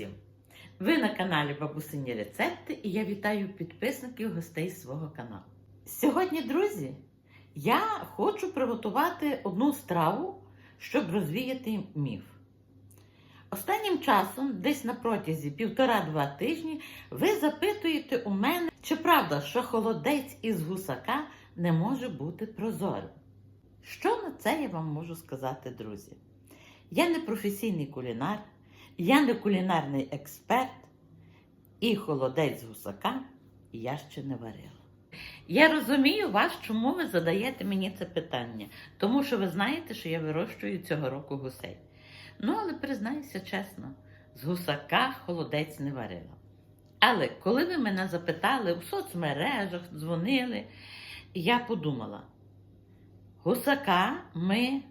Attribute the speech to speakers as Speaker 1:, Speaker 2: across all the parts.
Speaker 1: всім! Ви на каналі Бабусині Рецепти і я вітаю підписників гостей свого каналу. Сьогодні, друзі, я хочу приготувати одну страву, щоб розвіяти міф. Останнім часом, десь на протязі півтора-два тижні, ви запитуєте у мене, чи правда, що холодець із гусака не може бути прозорим. Що на це я вам можу сказати, друзі? Я не професійний кулінар, я не кулінарний експерт, і холодець гусака я ще не варила. Я розумію вас, чому ви задаєте мені це питання, тому що ви знаєте, що я вирощую цього року гусей. Ну, але признаюся чесно, з гусака холодець не варила. Але коли ви мене запитали у соцмережах, дзвонили, я подумала, гусака ми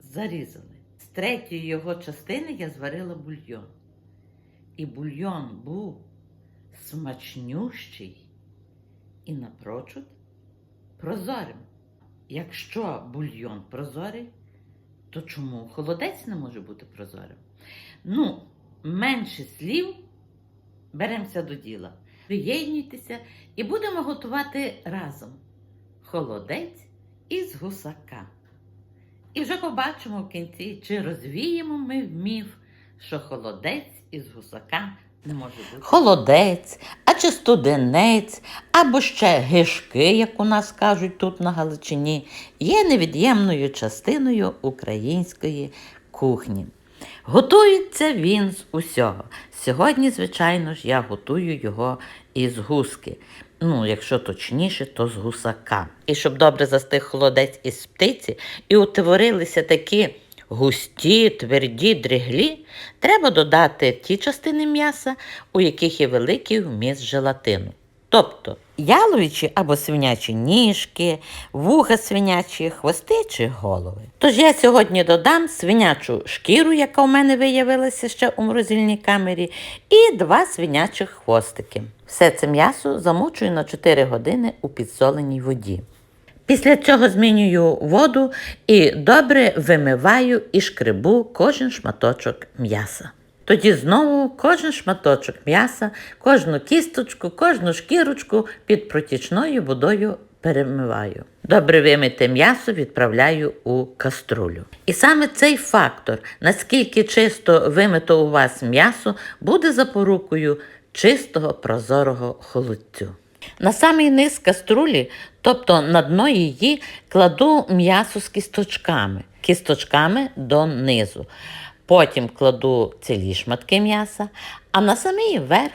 Speaker 1: зарізали. З третьої його частини я зварила бульйон. І бульйон був смачнющий і напрочуд прозорим. Якщо бульйон прозорий, то чому холодець не може бути прозорим? Ну, менше слів, беремося до діла. Приєднуйтеся і будемо готувати разом холодець із гусака. І вже побачимо в кінці, чи розвіємо ми міф, що холодець із гусака не може бути. Холодець, а чи студенець, або ще гишки, як у нас кажуть тут на Галичині, є невід'ємною частиною української кухні. Готується він з усього. Сьогодні, звичайно ж, я готую його із гуски. Ну, якщо точніше, то з гусака. І щоб добре застиг холодець із птиці і утворилися такі густі, тверді дриглі, треба додати ті частини м'яса, у яких є великий вміст желатину. Тобто яловичі або свинячі ніжки, вуха свинячі, хвости чи голови. Тож я сьогодні додам свинячу шкіру, яка у мене виявилася ще у морозильній камері, і два свинячих хвостики. Все це м'ясо замочую на 4 години у підсоленій воді. Після цього змінюю воду і добре вимиваю і шкребу кожен шматочок м'яса. Тоді знову кожен шматочок м'яса, кожну кісточку, кожну шкірочку під протічною водою перемиваю. Добре вимите м'ясо відправляю у каструлю. І саме цей фактор, наскільки чисто вимито у вас м'ясо, буде запорукою чистого прозорого холодцю. На самий низ каструлі, тобто на дно її, кладу м'ясо з кісточками, кісточками донизу. Потім кладу цілі шматки м'яса, а на самий верх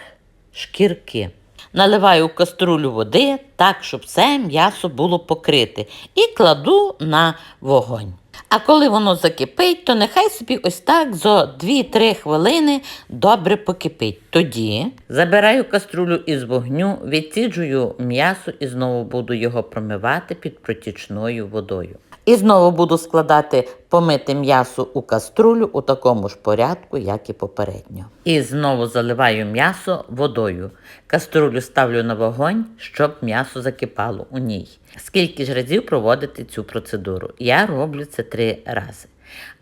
Speaker 1: шкірки. Наливаю в каструлю води так, щоб все м'ясо було покрите, і кладу на вогонь. А коли воно закипить, то нехай собі ось так зо 2-3 хвилини добре покипить. Тоді забираю каструлю із вогню, відсіджую м'ясо і знову буду його промивати під протічною водою. І знову буду складати помите м'ясо у каструлю у такому ж порядку, як і попередньо. І знову заливаю м'ясо водою. Каструлю ставлю на вогонь, щоб м'ясо закипало у ній. Скільки ж разів проводити цю процедуру? Я роблю це три рази.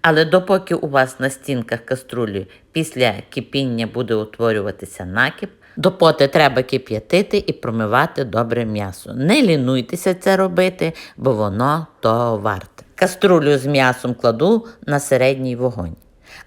Speaker 1: Але допоки у вас на стінках каструлі після кипіння буде утворюватися накип, Допоти треба кип'ятити і промивати добре м'ясо. Не лінуйтеся це робити, бо воно того варте. Каструлю з м'ясом кладу на середній вогонь.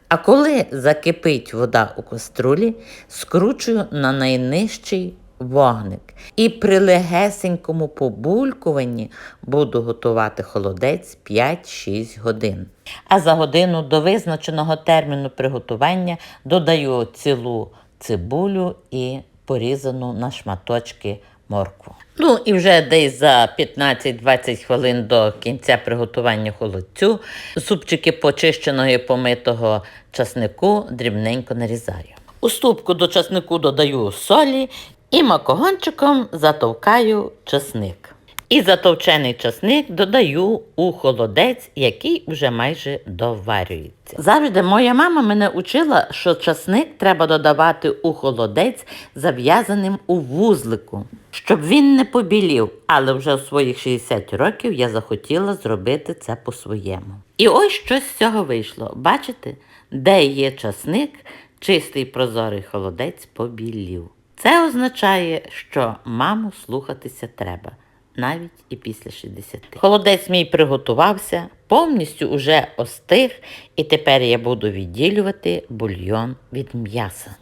Speaker 1: А коли закипить вода у каструлі, скручую на найнижчий вогник. І при легесенькому побулькуванні буду готувати холодець 5-6 годин. А за годину до визначеного терміну приготування додаю цілу цибулю і порізану на шматочки моркву. Ну і вже десь за 15-20 хвилин до кінця приготування холодцю супчики почищеного і помитого часнику дрібненько нарізаю. У ступку до часнику додаю солі і макогончиком затовкаю часник. І затовчений часник додаю у холодець, який вже майже доварюється. Завжди моя мама мене учила, що часник треба додавати у холодець зав'язаним у вузлику, щоб він не побілів. Але вже у своїх 60 років я захотіла зробити це по-своєму. І ось щось з цього вийшло. Бачите, де є часник, чистий прозорий холодець побілів. Це означає, що маму слухатися треба, навіть і після 60. Холодець мій приготувався, повністю уже остиг, і тепер я буду відділювати бульйон від м'яса.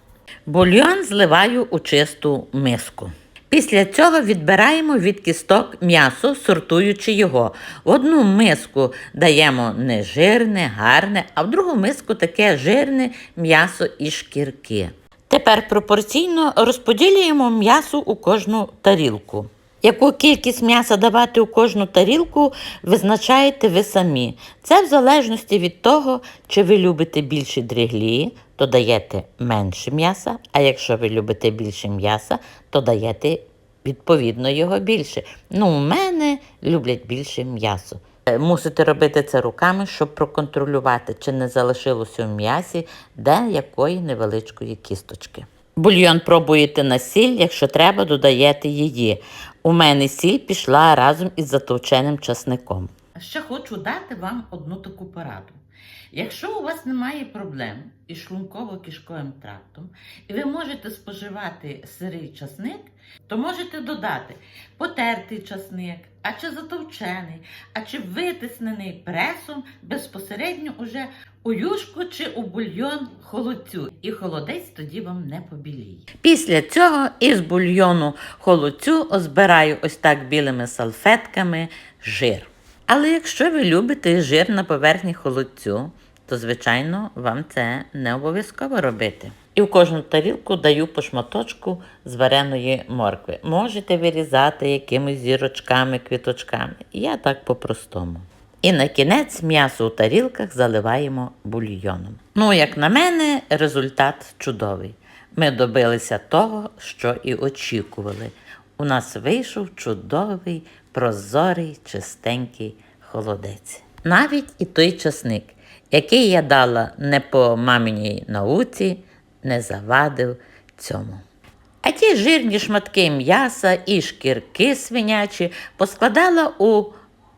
Speaker 1: Бульйон зливаю у чисту миску. Після цього відбираємо від кісток м'ясо, сортуючи його. В одну миску даємо не жирне, гарне, а в другу миску таке жирне м'ясо і шкірки. Тепер пропорційно розподілюємо м'ясо у кожну тарілку. Яку кількість м'яса давати у кожну тарілку, визначаєте ви самі. Це в залежності від того, чи ви любите більше дріглі, то даєте менше м'яса, а якщо ви любите більше м'яса, то даєте відповідно його більше. Ну, у мене люблять більше м'ясо. Е, Мусите робити це руками, щоб проконтролювати, чи не залишилося в м'ясі де якої невеличкої кісточки. Бульйон пробуєте на сіль, якщо треба, додаєте її. У мене сіль пішла разом із затовченим часником. Ще хочу дати вам одну таку пораду. Якщо у вас немає проблем із шлунково-кишковим трактом, і ви можете споживати сирий часник, то можете додати потертий часник, а чи затовчений, а чи витиснений пресом безпосередньо уже у юшку чи у бульйон холодцю. І холодець тоді вам не побіліє. Після цього із бульйону холодцю збираю ось так білими салфетками жир. Але якщо ви любите жир на поверхні холодцю, то, звичайно, вам це не обов'язково робити. І в кожну тарілку даю по шматочку з вареної моркви. Можете вирізати якимись зірочками, квіточками. Я так по-простому. І на кінець м'ясо у тарілках заливаємо бульйоном. Ну, як на мене, результат чудовий. Ми добилися того, що і очікували. У нас вийшов чудовий, прозорий, чистенький холодець. Навіть і той часник, який я дала не по маминій науці, не завадив цьому. А ті жирні шматки м'яса і шкірки свинячі поскладала у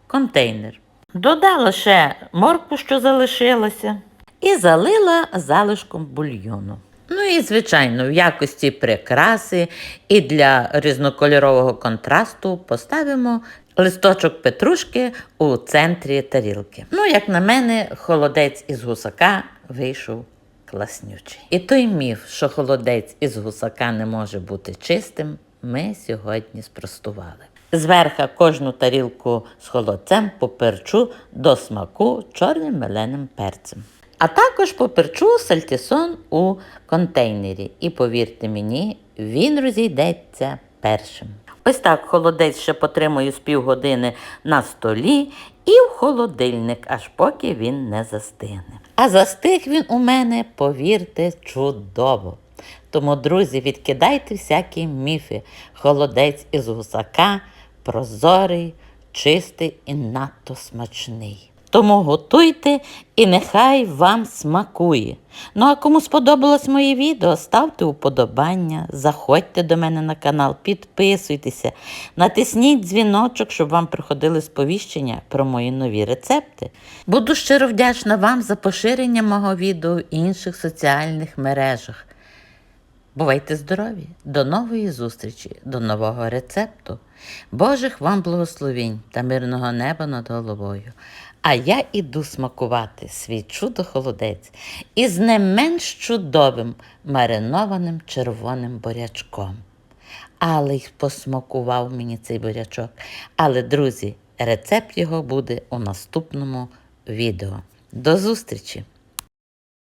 Speaker 1: контейнер. Додала ще морку, що залишилася, і залила залишком бульйону. Ну і, звичайно, в якості прикраси і для різнокольорового контрасту поставимо листочок петрушки у центрі тарілки. Ну, як на мене, холодець із гусака вийшов класнючий. І той міф, що холодець із гусака не може бути чистим, ми сьогодні спростували. Зверха кожну тарілку з холодцем поперчу до смаку чорним меленим перцем. А також поперчу сальтісон у контейнері. І повірте мені, він розійдеться першим. Ось так холодець ще потримую з півгодини на столі і в холодильник, аж поки він не застигне. А застиг він у мене, повірте, чудово. Тому, друзі, відкидайте всякі міфи. Холодець із гусака прозорий, чистий і надто смачний. Тому готуйте і нехай вам смакує. Ну а кому сподобалось моє відео, ставте уподобання, заходьте до мене на канал, підписуйтеся, натисніть дзвіночок, щоб вам приходили сповіщення про мої нові рецепти. Буду щиро вдячна вам за поширення мого відео в інших соціальних мережах. Бувайте здорові! До нової зустрічі, до нового рецепту. Божих вам благословінь та мирного неба над головою. А я іду смакувати свій чудо-холодець із не менш чудовим маринованим червоним бурячком. Але й посмакував мені цей бурячок. Але, друзі, рецепт його буде у наступному відео. До зустрічі!